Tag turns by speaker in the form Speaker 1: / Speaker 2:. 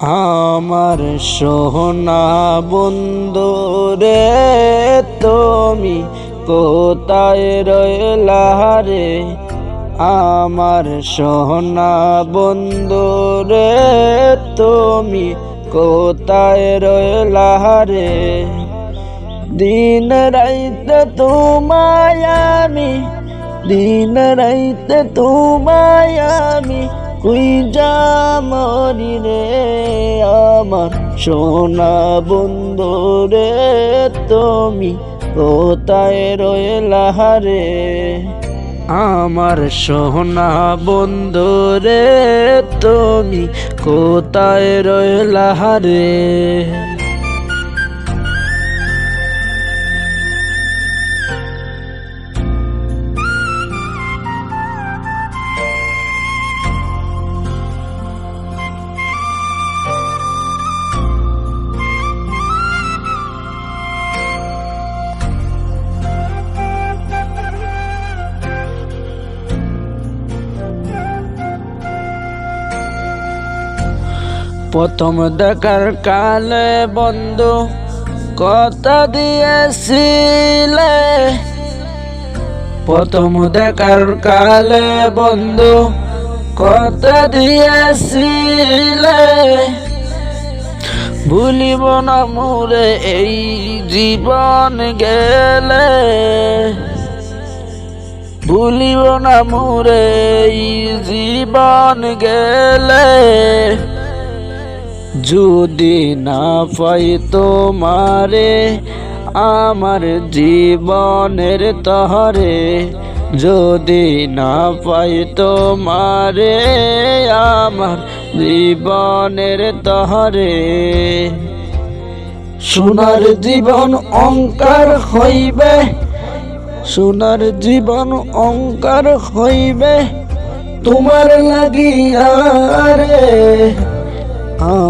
Speaker 1: আমার সোহনা বন্ধু রে, তুমি কোথায় রইলা রে? আমার সোহনা বন্ধু রে, তুমি কোথায় রইলা রে? দিন রাইতে তোমায় আমি, দিন রাইতে তোমায় আমি কুই মরি রে। আমার সোনা বন্ধুরে তুমি কোথায় রয়েলা রে আমার সোনা বন্ধুরে তুমি কোথায় রয়েলা রে প্রথম দেখার কালে বন্ধু কথা দিয়েছিলে। প্রথম দেখার কালে বন্ধু কথা দিয়েছিলে। ভুলিব না মোরে এই জীবন গেলে। ভুলিব না মোরে এই জীবন গেলে। যদি না পাই তোমারে, আমার জীবনের তহরে। যদি না পাই তোমারে, আমার জীবনের তহরে। সোনার জীবন অঙ্কার হইবে, সোনার জীবন অঙ্কার হইবে, তোমার লাগিয়া রে।